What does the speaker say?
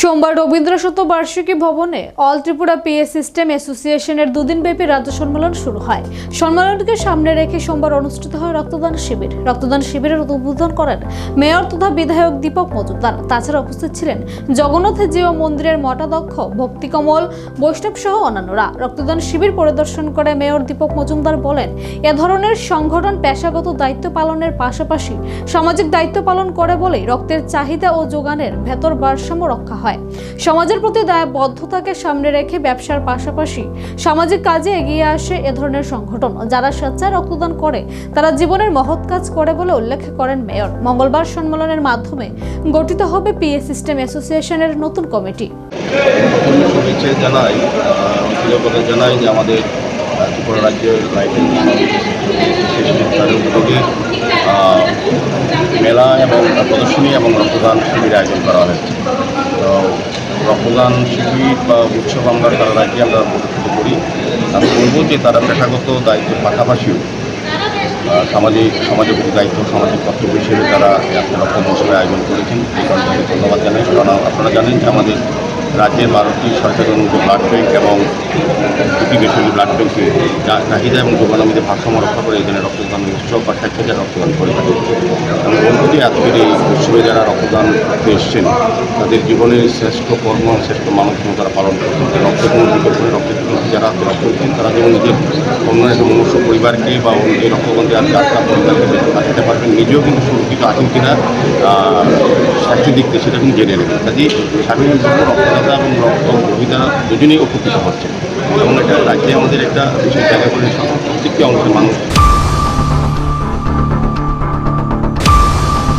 সোমবার রবীন্দ্র শতবার্ষিকী ভবনে all Tripura PA system অ্যাসোসিয়েশনের দুদিনব্যাপী রাজ্য সম্মেলন শুরু হয়। সম্মেলনকে সামনে রেখে সোমবার অনুষ্ঠিত হয় রক্তদান শিবির। রক্তদান শিবিরের উদ্বোধন করেন মেয়র তথা বিধায়ক দীপক মজুমদার। তাছাড়া উপস্থিত ছিলেন জগন্নাথ জিও মন্দিরের মঠাধ্যক্ষ ভক্তিকমল বৈষ্ণব সহ অন্যান্যরা। রক্তদান শিবির পরিদর্শন করে মেয়র দীপক মজুমদার বলেন, এ ধরনের সংগঠন পেশাগত দায়িত্ব পালনের পাশাপাশি সামাজিক দায়িত্ব পালন করে বলেই রক্তের চাহিদা ও যোগানের ভেতর ভারসাম্য রক্ষা হয়। সমাজের প্রতি দায়বদ্ধতাকে সামনে রেখে ব্যবসার পাশাপাশি সামাজিক কাজে এগিয়ে আসে এ ধরনের সংগঠন। যারা স্বেচ্ছায় রক্তদান করে, তারা জীবনের মহৎ কাজ করে বলে উল্লেখ করেন মেয়র। মঙ্গলবার সম্মেলনের মাধ্যমে গঠিত হবে পিএ সিস্টেম অ্যাসোসিয়েশনের নতুন কমিটি। ত্রিপুরা রাজ্যের লাইফের তার উদ্যোগে মেলা এবং প্রদর্শনী এবং রক্তদান শিবির আয়োজন করা হয়েছে। তো রক্তদান শিবির বা উৎসব আমরা সারা রাজ্যে আমরা প্রদর্শিত করি। আমি বলব যে তারা পেশাগত দায়িত্বের পাশাপাশিও সামাজিক সমাজের দায়িত্ব, সামাজিক কর্তব্য হিসেবে তারা একটা রক্ত মহোৎসবের আয়োজন করেছেন। ধন্যবাদ জানাই। কারণ আপনারা জানেন যে আমাদের রাজ্যের বারোটি সরকারি অনুমোদিত ব্লাড ব্যাংক এবং দুটি বেসরকারি ব্লাড ব্যাংকে চা- চাহিদা এবং যোগানের মধ্যে ভারসাম্য রক্ষা করে এখানে রক্তদান উৎসব বা স্বেচ্ছাচার রক্তদান করে থাকে। যে আজকের এই উৎসবে যারা রক্তদান করতে এসছেন তাদের জীবনের শ্রেষ্ঠ কর্ম শ্রেষ্ঠ মানুষ তারা পালন করছেন যে রক্ত কোনো বিকল্প নেই, রক্তের যারা রক্ত দিচ্ছেন তারা যেমন নিজের অন্য একটা মনুষ্য পরিবারকে বা এই রক্তদান দেওয়ার যাত্রা পরিবারকে বেঁচে পারবেন নিজেও কিন্তু সুরক্ষিত আছেন কিনা স্বাস্থ্য দিক থেকে সেটা কিন্তু জেনে নেবেন। কাজেই স্বাভাবিকভাবে রক্তদাতা এবং রক্ত গ্রহীতারা দুজনেই উপকৃত হচ্ছেন। এবং এটা রাজ্যে আমাদের একটা বিশেষ জায়গা করে প্রত্যেকটি অংশের মানুষ